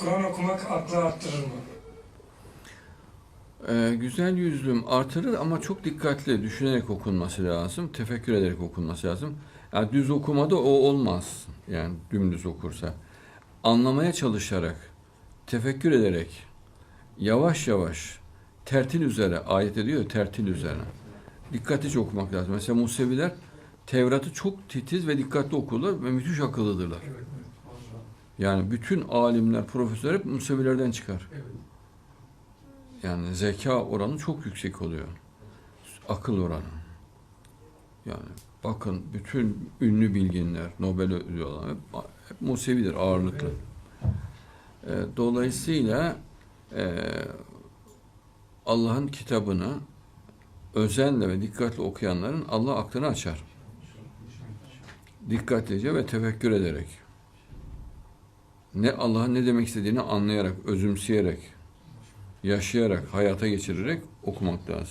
Kur'an okumak aklı arttırır mı? Ee, güzel yüzlüm artırır ama çok dikkatli düşünerek okunması lazım. Tefekkür ederek okunması lazım. Yani düz okumada o olmaz. Yani dümdüz okursa. Anlamaya çalışarak, tefekkür ederek, yavaş yavaş, tertil üzere, ayet ediyor tertil üzerine. Dikkatlice okumak lazım. Mesela Museviler Tevrat'ı çok titiz ve dikkatli okurlar ve müthiş akıllıdırlar. Evet. Yani bütün alimler, profesörler hep Musevilerden çıkar. Evet. Yani zeka oranı çok yüksek oluyor. Akıl oranı. Yani bakın bütün ünlü bilginler, Nobel ödülü alan hep, hep Musevidir ağırlıklı. Ee, dolayısıyla e, Allah'ın kitabını özenle ve dikkatli okuyanların Allah aklını açar. Dikkatlice ve tefekkür ederek. Ne Allah'ın ne demek istediğini anlayarak, özümseyerek, yaşayarak, hayata geçirerek okumak lazım.